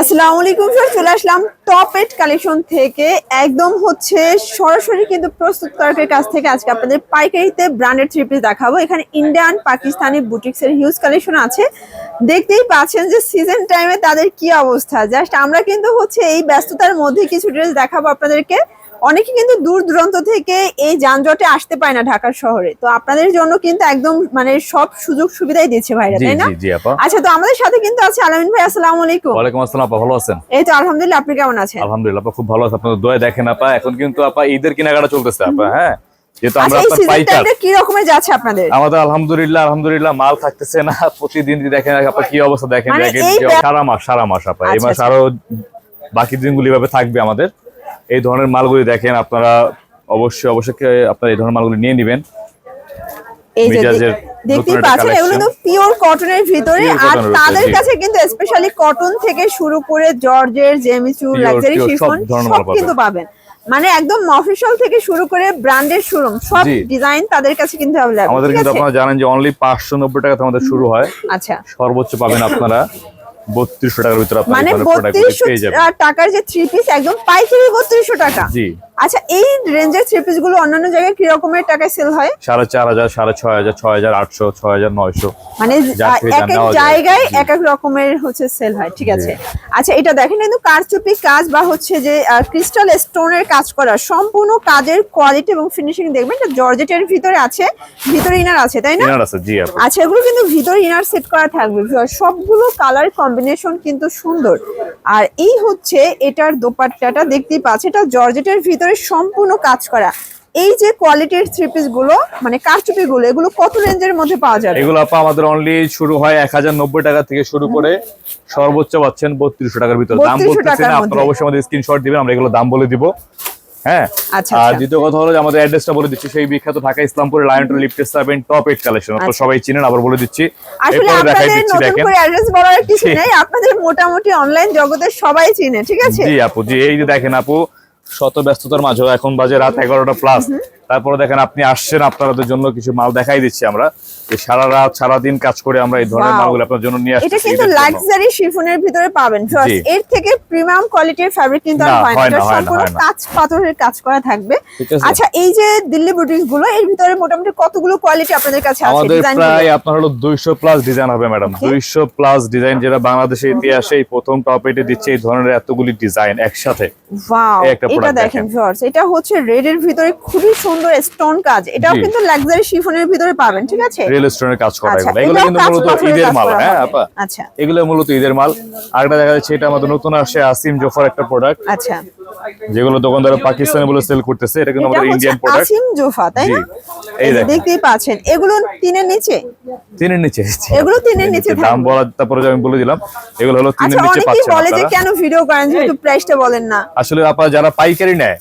আসসালামু আলাইকুম স্যার, চলে আসলাম টপ এট কালেকশন থেকে। একদম হচ্ছে সরাসরি কিন্তু প্রস্তুতকারকের কাছ থেকে আজকে আপনাদের পাইকারিতে ব্র্যান্ডেড থ্রি পিস দেখাবো। এখানে ইন্ডিয়ান পাকিস্তানি বুটিক্স এর হিউজ কালেকশন আছে। দেখতেই পাচ্ছেন যে সিজন টাইমে তাদের কি অবস্থা। জাস্ট আমরা কিন্তু হচ্ছে এই ব্যস্ততার মধ্যে কিছু ড্রেস দেখাবো আপনাদেরকে। অনেকে কিন্তু দূর দূরান্ত থেকে এই যানজটে আসতে পায় না ঢাকার শহরে। তো আপনাদের জন্য কিন্তু একদম মানে সব সুযোগ সুবিধাই দিচ্ছে ভাইরা তাই না? জি জি আপা। আচ্ছা তো আমাদের সাথে কিন্তু আছে আলামিন ভাই আসসালামু আলাইকুম। ওয়ালাইকুম আসসালাম আপা ভালো আছেন? এই তো আলহামদুলিল্লাহ আপনি কেমন আছেন? আলহামদুলিল্লাহ আপা খুব ভালো আছে। আপনাদের দোয়া দেখেন আপা এখন কিন্তু আপা ঈদের কেনাকাটা চলতেছে আপা হ্যাঁ? যেহেতু আমরা আচ্ছা আপনার পাইকার কি রকমের যাচ্ছে আপনাদের? আমাদের আলহামদুলিল্লাহ আলহামদুলিল্লাহ মাল থাকতেছে না প্রতিদিন দেখেন আপা কি অবস্থা দেখেন মানে সারা মাস সারা মাস আপা এই আচ্ছা, মাস আচ্ছা। আরও বাকি দিনগুলি ভাবে থাকবে আমাদের। এই ধরনের মালগুলি দেখেন আপনারা অবশ্যই অবশ্যই আপনারা এই ধরনের মালগুলি নিয়ে নেবেন। এই যে দেখতেই পাচ্ছেন এগুলো তো পিওর কটনের ভিতরে। আর তাদের কাছে কিন্তু স্পেশালি কটন থেকে শুরু করে জর্জের জেমিচু লাক্সারি শিফন সব পাবেন। কিন্তু পাবেন। মানে একদম থেকে শুরু করে ব্র্যান্ডের শোরুম সব ডিজাইন তাদের কাছে কিন্তু আমাদের কিন্তু আপনারা জানেন যে অনলি পাঁচশো নব্বই টাকা আমাদের শুরু হয়। আচ্ছা। সর্বোচ্চ পাবেন আপনারা। বত্রিশশো টাকার ভিতরে আপনি মানে টাকার যে থ্রি পিস একদম পাইকারি বত্রিশশো টাকা। জি। আচ্ছা এই রেঞ্জের থ্রি পিসগুলো অন্যান্য জায়গায় কি রকমের টাকায় সেল হয়? সাড়ে চার হাজার সাড়ে ছয় হাজার ছয় হাজার আটশো ছয় হাজার নয়শো। মানে এক এক জায়গায় এক এক রকমের হচ্ছে সেল হয় ঠিক আছে? আচ্ছা এটা দেখেন কিন্তু কারচুপি কাজ বা হচ্ছে যে ক্রিস্টাল স্টোনের কাজ করা সম্পূর্ণ কাজের কোয়ালিটি এবং ফিনিশিং দেখবেন এটা জর্জেটের ভিতরে আছে ভিতরে ইনার আছে তাই না? আচ্ছা এগুলো কিন্তু ভিতরে ইনার সেট করা থাকবে সবগুলো কালার কম্বিনেশন কিন্তু সুন্দর। আর এই হচ্ছে এটার দোপাট্টাটা দেখতেই পাচ্ছে এটা জর্জেটের ভিতরে সম্পূর্ণ কাজ করা। এই যে কোয়ালিটির থ্রি পিসগুলো মানে কারচুপি গুলো এগুলো কত রেঞ্জের মধ্যে পাওয়া যাবে? এগুলো আপা আমাদের অনলি শুরু হয় এক হাজার নব্বই টাকা থেকে শুরু করে সর্বোচ্চ পাচ্ছেন বত্রিশশো টাকার ভিতরে। দাম 3200 বলতেছি না আপনারা অবশ্যই আমাদের স্ক্রিনশট দিবেন আমরা এগুলো দাম বলে দিব। হ্যাঁ? আচ্ছা, আর আচ্ছা। দ্বিতীয় কথা হলো যে আমাদের অ্যাড্রেসটা বলে দিচ্ছি সেই বিখ্যাত ঢাকা ইসলামপুরে লায়ন টপ কালেকশন আপনারা। সবাই চিনেন আবার বলে দিচ্ছি। এরপরে দেখাই দিচ্ছি দেখেন। অ্যাড্রেস বলার কিছু। নেই আপনাদের মোটামুটি অনলাইন জগতের সবাই চিনে ঠিক আছে? জি আপু জি এই যে দেখেন আপু শত ব্যস্ততার মাঝেও এখন বাজে রাত এগারোটা প্লাস তারপরে দেখেন আপনি আসছেন আপনাদের জন্য কিছু মাল দেখাই দিচ্ছি আমরা। সারা রাত সারা দিন কাজ করে আমরা এই ধরনের মালগুলো আপনার জন্য নিয়ে আসছি এটা কিন্তু লাক্সারি শিফনের ভিতরে পাবেন। এর থেকে প্রিমিয়াম কোয়ালিটির ফ্যাব্রিক কিন্তু আর হয় না। সম্পূর্ণ কাঁচ পাথরের কাজ করা থাকবে। আচ্ছা এই যে দিল্লি বুটিক্সগুলো এর ভিতরে মোটামুটি কতগুলো কোয়ালিটি আপনাদের কাছে আছে? আমাদের প্রায় আপনার হলো দুইশো প্লাস ডিজাইন হবে ম্যাডাম দুইশো প্লাস ডিজাইন যেটা বাংলাদেশের ইতিহাসে এই প্রথম টপ এটে দিচ্ছে এই ধরনের এতগুলি ডিজাইন একসাথে। ওয়াও একটা এটা দেখেন। ভিউয়ার্স এটা হচ্ছে রেড এর ভিতরে খুবই সুন্দর স্টোন কাজ। এটাও কিন্তু লাক্সারি শিফনের ভিতরে পাবেন ঠিক আছে? রিয়েল স্টোনের কাজ করা আচ্ছা, এগুলো। এগুলো কিন্তু মূলত ঈদের মাল হ্যাঁ আপা? আচ্ছা। এগুলো মূলত ঈদের মাল। আরেকটা দেখা যাচ্ছে এটা আমাদের নতুন আসে আসিম জোফার একটা প্রোডাক্ট আচ্ছা। যেগুলো দোকানদার পাকিস্তানে বলে সেল করতেছে এটা কিন্তু আমাদের ইন্ডিয়ান প্রোডাক্ট আসিম জোফা তাই না? এই। দেখতেই পাচ্ছেন এগুলো তিনের নিচে? তিনের নিচে। এগুলো তিনের নিচে দাম। বলা তারপরে আমি বলে দিলাম এগুলো হলো তিনের আচ্ছা নিচে পাচ্ছেন আচ্ছা বলে যে কেন ভিডিও করেন যেহেতু প্রাইসটা বলেন না। আসলে আপনারা যারা পাইকারি নেয়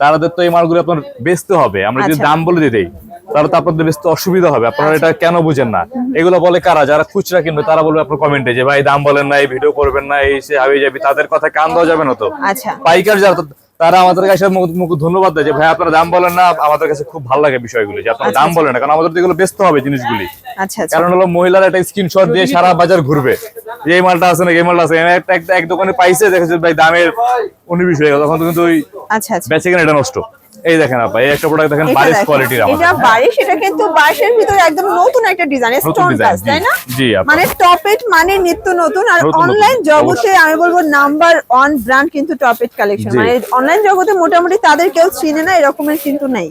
তারাদের তো এই মালগুলো আপনার বেচতে হবে। আমরা যদি আচ্ছা। দাম বলে দেই। তাহলে তো আপনাদের বেচতে অসুবিধা হবে। আপনারা এটা কেন বুঝেন না? এগুলো বলে কারা? যারা খুচরা কিনবে তারা বলবে আপনার কমেন্টে যে ভাই দাম বলেন না এই ভিডিও করবেন না এই সে হাবি যাবি। তাদের কথা কান দেওয়া যাবে না তো। আচ্ছা। পাইকার যারা তারা আমাদের কাছে ধন্যবাদ দেয় যে ভাই আপনারা দাম বলেন না আমাদের কাছে খুব ভালো লাগে বিষয়গুলো যে আপনারা দাম বলেন না কারণ আমাদের এগুলো বেচতে হবে জিনিসগুলি। আচ্ছা আচ্ছা। কারণ হলো মহিলারা একটা স্ক্রিনশট দিয়ে সারা বাজার ঘুরবে। যে এই মালটা আছে না এই মালটা আছে? এক দোকানে পাইছে দেখেছে ভাই দামের উনিশ হয়ে গেল। তখন তো কিন্তু ওই আচ্ছা আচ্ছা। বেচে কেন এটা নষ্ট। এই দেখেন আপা এই একটা প্রোডাক্ট দেখেন বারিশ কোয়ালিটির আমাদের। এটা বারিশ এটা কিন্তু বারিশের ভিতরে একদম নতুন একটা ডিজাইন স্টোন কাজ তাই না? জি, আপা। মানে টপেট মানে নিত্য নতুন আর অনলাইন জগতে আমি বলব নাম্বার ওয়ান ব্র্যান্ড কিন্তু টপেট কালেকশন মানে অনলাইন জগতে মোটামুটি তাদের কেউ চিনে না এরকমের কিন্তু নাই।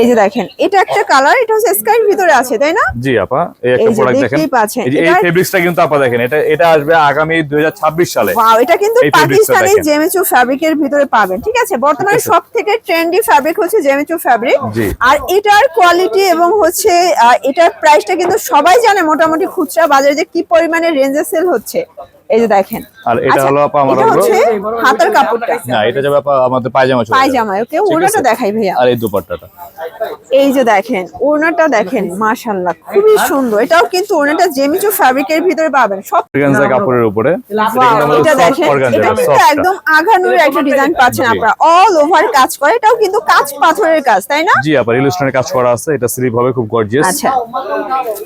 এই যে দেখেন এটা একটা কালার এটা হচ্ছে স্কাইর ভিতরে আছে তাই না? জি আপা এই একটা প্রোডাক্ট দেখেন। এই যে এই ফেব্রিক্সটা কিন্তু আপা দেখেন এটা এটা আসবে আগামী 2026 সালে। ওয়াও এটা কিন্তু পাকিস্তানি জেমেচু ফ্যাব্রিকের ভিতরে পাবেন ঠিক আছে? বর্তমানে ঠিক আছে। সব থেকে ট্রেন্ডি ফ্যাব্রিক হচ্ছে জেমেচু ফ্যাব্রিক আর এটার কোয়ালিটি এবং হচ্ছে এটার প্রাইসটা কিন্তু সবাই জানে মোটামুটি খুচরা বাজারে যে কি পরিমাণে রেঞ্জে সেল হচ্ছে। এই যে দেখেন। আর এটা আচ্ছা, হলো আপা আমার হাতের কাপড়টা। না এটা যাবে আপা আমাদের পায়জামা যাবে। ওকে ওড়নাটা দেখাই ভাইয়া। আর এই দুপাট্টাটা। এই যে দেখেন ওড়নাটা দেখেন মাশাআল্লাহ খুবই সুন্দর। এটাও কিন্তু ওড়নাটা জেমিচু ফ্যাব্রিকের ভিতরে পাবেন সব অর্গানজা কাপড়ের উপরে। এটা দেখেন এটা কিন্তু একদম আঘানুর একটা ডিজাইন পাচ্ছেন আপনারা। অল ওভার কাজ করে এটাও কিন্তু কাজ পাথরের কাজ তাই না? জি আপা ইলাস্ট্রেশনের কাজ করা আছে এটা স্লিপ হবে খুব গর্জিয়াস আচ্ছা।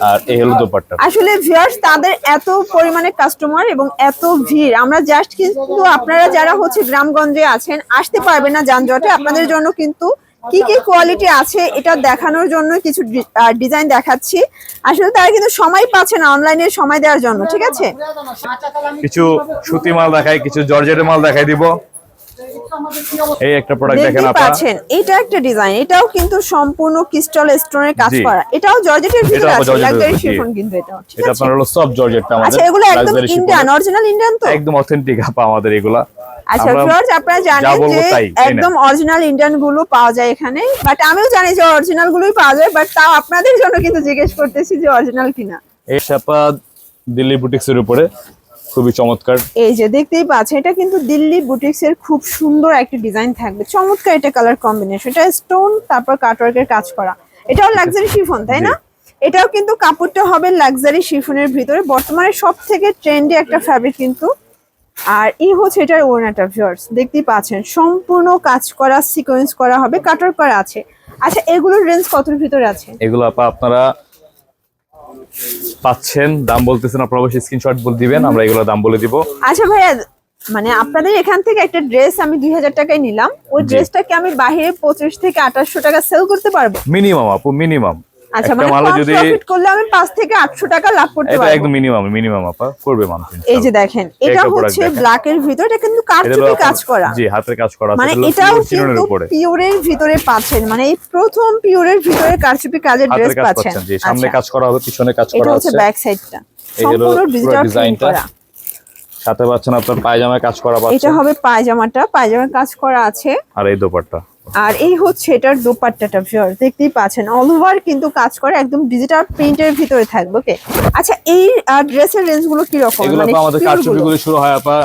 আর এই হলো দুপাট্টা। আসলে ভিউয়ার্স তাদের এত পরিমাণে কাস্টমার এবং এত ভিড় আমরা জাস্ট কিন্তু আপনারা যারা হচ্ছে গ্রামগঞ্জে আছেন আসতে পারবেন না যানজটে আপনাদের জন্য কিন্তু কি কি কোয়ালিটি আছে এটা দেখানোর জন্য কিছু ডিজাইন দেখাচ্ছি। আসলে তারা কিন্তু সময় পাচ্ছে না অনলাইনে সময় দেওয়ার জন্য ঠিক আছে? কিছু সুতি মাল দেখাই কিছু জর্জেটের মাল দেখাই দিব। এই একটা প্রোডাক্ট দেখেন পাচ্ছেন এটা একটা ডিজাইন এটাও কিন্তু সম্পূর্ণ ক্রিস্টাল স্টোনের কাজ করা। এটাও জর্জেটের ভিতরে আছে লাক্সারি শিফন কিন্তু এটা এটা আপনার হলো সফট জর্জেটটা আমাদের আচ্ছা এগুলো একদম ইন্ডিয়ান অরিজিনাল ইন্ডিয়ান তো? একদম অথেন্টিক আপা আমাদের এগুলা। আচ্ছা আমরা আপনারা জানেন যে? একদম অরিজিনাল ইন্ডিয়ানগুলো পাওয়া যায় এখানে বাট আমিও জানি যে অরিজিনাল গুলোই পাওয়া যায় বাট তাও আপনাদের জন্য কিন্তু জিজ্ঞেস করতেছি যে অরিজিনাল কিনা। এই শাপা দিল্লি বুটিক্সের উপরে খুবই চমৎকার। এই যে দেখতেই পাচ্ছেন এটা কিন্তু দিল্লি বুটিক্স এর খুব সুন্দর একটা ডিজাইন থাকবে। চমৎকার এটা কালার কম্বিনেশন এটা স্টোন তারপর কাটওয়ার্কের কাজ করা। এটাও লাক্সারি শিফন তাই না? এটাও কিন্তু কাপড়টা হবে লাক্সারি শিফনের ভিতরে। বর্তমানে সব থেকে ট্রেন্ডি একটা ফ্যাব্রিক কিন্তু আর এই হচ্ছে এটার ওড়নাটা ভিউয়ার্স দেখতেই পাচ্ছেন সম্পূর্ণ কাজ করা সিকোয়েন্স করা হবে কাটার করা আছে। আচ্ছা এগুলোর রেঞ্জ কতর ভিতরে আছে? এগুলো আপা আপনারা পাচ্ছেন দাম বলতেছেন আপনারা অবশ্যই স্ক্রিনশট বলে দিবেন আমরা এগুলো দাম বলে দিব। আচ্ছা ভাইয়া মানে আপনাদের এখান থেকে একটা ড্রেস আমি দুই হাজার টাকায় নিলাম ওই। ড্রেসটাকে আমি বাইরে পঁচিশ থেকে আঠাশশো টাকা সেল করতে পারব? মিনিমাম আপু মিনিমাম আচ্ছা মানে মালে যদি প্রফিট করলে আমি পাঁচ থেকে আটশো টাকা লাভ করতে এটা পারব। একদম মিনিমাম মিনিমাম আপা করবে মানুষ এই যে দেখেন এটা হচ্ছে ব্ল্যাক এর ভিতর এটা কিন্তু এটা কারচুপি কাজ করা। জি হাতের কাজ করা আছে মানে এটা এটাও কিন্তু পিওরের ভিতরে পাচ্ছেন মানে এই প্রথম পিওরের ভিতরে কারচুপি কাজের ড্রেস পাচ্ছেন। পাচ্ছেন জি সামনে আচ্ছা, কাজ করা হবে পিছনে কাজ এটা করা হচ্ছে ব্যাক সাইডটা সম্পূর্ণ পুরো ডিজিটাল ডিজাইনটা। করা। সাথে পাচ্ছেন আপনার পায়জামায় কাজ করা এটা হবে পায়জামাটা পায়জামার কাজ করা আছে। আর এই দোপাট্টা। আর এই হচ্ছে এটার দোপাট্টাটা ভিউয়ার দেখতেই পাচ্ছেন। অল ওভার কিন্তু কাজ করে একদম ডিজিটাল প্রিন্টের ভিতরে থাকবে ওকে আচ্ছা এই ড্রেসের রেঞ্জগুলো কি রকম এগুলো মানে আমাদের কারচুপিগুলো গুলো? গুলো শুরু হয় আপা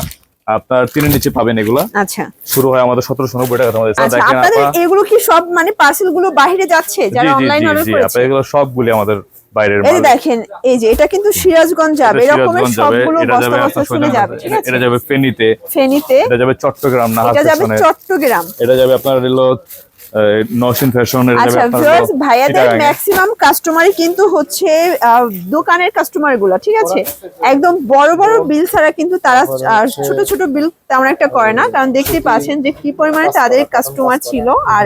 আপনার তিনের নিচে পাবেন এগুলো। আচ্ছা। শুরু হয় আমাদের সতেরোশো নব্বই টাকা আমাদের আচ্ছা আপনাদের এগুলো কি সব মানে পার্সেলগুলো বাইরে যাচ্ছে যারা অনলাইন অর্ডার জি করেছে? আপা এগুলো সবগুলি আমাদের বাইরের এই দেখেন এই যে এটা কিন্তু সিরাজগঞ্জ যাবে। এরকমের সবগুলো এটা বস্তা যাবে বস্তা শুনে যাবে ঠিক আছে? এটা যাবে ফেনীতে ফেনীতে। এটা যাবে চট্টগ্রাম না এটা যাবে চট্টগ্রাম। এটা যাবে আপনার হলো নসিন ফ্যাশন এটা যাবে আচ্ছা ভিউয়ার্স ভাইয়াদের ম্যাক্সিমাম কাস্টমারই কিন্তু হচ্ছে দোকানের কাস্টমারগুলো ঠিক আছে? একদম বড় বড় বিল ছাড়া কিন্তু তারা ছোট ছোট বিল তেমন একটা করে না কারণ দেখতে পাচ্ছেন যে কি পরিমাণে তাদের কাস্টমার ছিল আর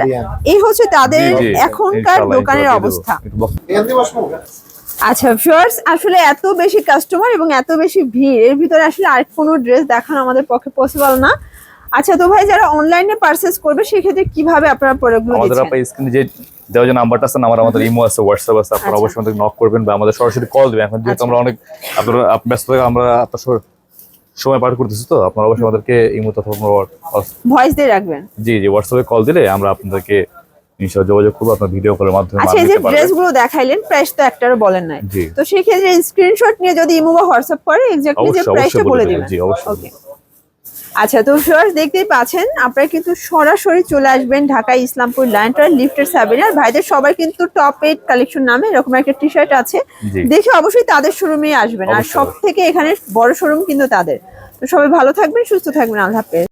এই হচ্ছে তাদের এখনকার দোকানের অবস্থা। আচ্ছা ভিউয়ার্স আসলে এত বেশি কাস্টমার এবং এত বেশি ভিড় এর ভিতরে আসলে আর কোনো ড্রেস দেখানো আমাদের পক্ষে পসিবল না। আচ্ছা তো ভাই যারা অনলাইনে পারচেজ করবে সেক্ষেত্রে কীভাবে আপনারা প্রোডাক্টগুলো আমাদের দিচ্ছেন? আপা স্ক্রিনে যে দেওয়া যে নাম্বারটা আছে নাম্বার আমাদের ইমো আছে হোয়াটসঅ্যাপ আছে আপনারা আচ্ছা। অবশ্যই আমাদের নক করবেন বা আমাদের সরাসরি কল দিবেন। এখন যেহেতু আচ্ছা। আমরা অনেক আপনারা আপ- ব্যস্ত থাকি আমরা আপনার সময় পার করতেছি তো আপনারা অবশ্যই আমাদেরকে ইমো তথা আপনার ভয়েস দিয়ে রাখবেন? জি জি হোয়াটসঅ্যাপে কল দিলে আমরা আপনাদেরকে ইনশাআল্লাহ যোগাযোগ করব আপনার ভিডিও কলের মাধ্যমে আচ্ছা এই যে নিতে পারবেন। ড্রেসগুলো দেখাইলেন প্রাইস তো একটারও বলেন নাই। জি। তো সেই ক্ষেত্রে স্ক্রিনশট নিয়ে যদি ইমো বা হোয়াটসঅ্যাপ করে এক্স্যাক্টলি যে প্রাইসটা বলে বলে দিবেন। জি অবশ্যই ওকে আচ্ছা তো ভিউয়ার্স দেখতেই পাচ্ছেন আপনারা কিন্তু সরাসরি চলে আসবেন ঢাকা ইসলামপুর ল্যান্ডার লিফটের সাবিন আর ভাইদের সবাই কিন্তু টপ এইট কালেকশন নামে এরকম একটা টি শার্ট আছে দেখে অবশ্যই তাদের শোরুমে আসবেন। আর সব থেকে এখানে বড় শোরুম কিন্তু তাদের। তো সবাই ভালো থাকবেন সুস্থ থাকবেন আল্লাহ হাফেজ।